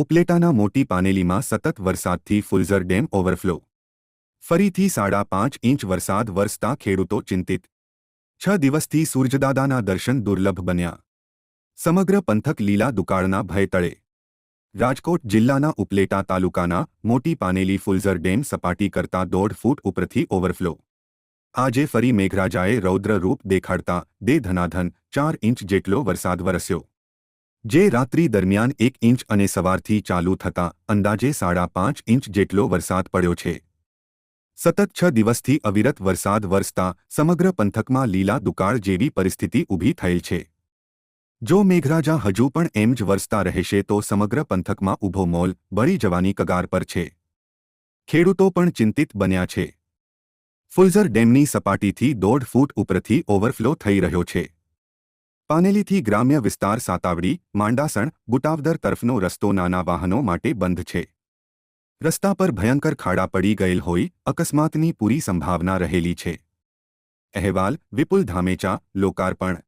ઉપલેટાના મોટી પાનેલીમાં સતત વરસાદથી ફુલઝર ડેમ ઓવરફ્લો. ફરીથી સાડા પાંચ ઇંચ વરસાદ વરસતા ખેડૂતો ચિંતિત. છ દિવસથી સૂરજદાદાના દર્શન દુર્લભ બન્યા. સમગ્ર પંથક લીલા દુકાળના ભય તળે. રાજકોટ જિલ્લાના ઉપલેટા તાલુકાના મોટી પાનેલી ફુલઝર ડેમ સપાટી કરતા દોઢ ફૂટ ઉપરથી ઓવરફ્લો. આજે ફરી મેઘરાજાએ રૌદ્ર રૂપ દેખાડતા દે ધનાધન ચાર ઇંચ જેટલો વરસાદ વરસ્યો. જે રાત્રિ દરમિયાન એક ઇંચ અને સવારથી ચાલુ થતા અંદાજે સાડા પાંચ ઇંચ જેટલો વરસાદ પડ્યો છે. સતત છ દિવસથી અવિરત વરસાદ વરસતા સમગ્ર પંથકમાં લીલા દુકાળ જેવી પરિસ્થિતિ ઊભી થયેલ છે. જો મેઘરાજા હજુ પણ એમ જ વરસતા રહેશે તો સમગ્ર પંથકમાં ઊભો મોલ બળી જવાની કગાર પર છે. ખેડૂતો પણ ચિંતિત બન્યા છે. ફુલઝર ડેમની સપાટીથી દોઢ ફૂટ ઉપરથી ઓવરફ્લો થઈ રહ્યો છે. પાનેલીથી ગ્રામ્ય વિસ્તાર સાતાવડી, માંડાસણ, બુટાવદર તરફનો રસ્તો નાના વાહનો માટે બંધ છે. રસ્તા પર ભયંકર ખાડા પડી ગયેલ હોઈ અકસ્માતની પૂરી સંભાવના રહેલી છે. અહેવાલ, વિપુલ ધામેચા, લોકાર્પણ.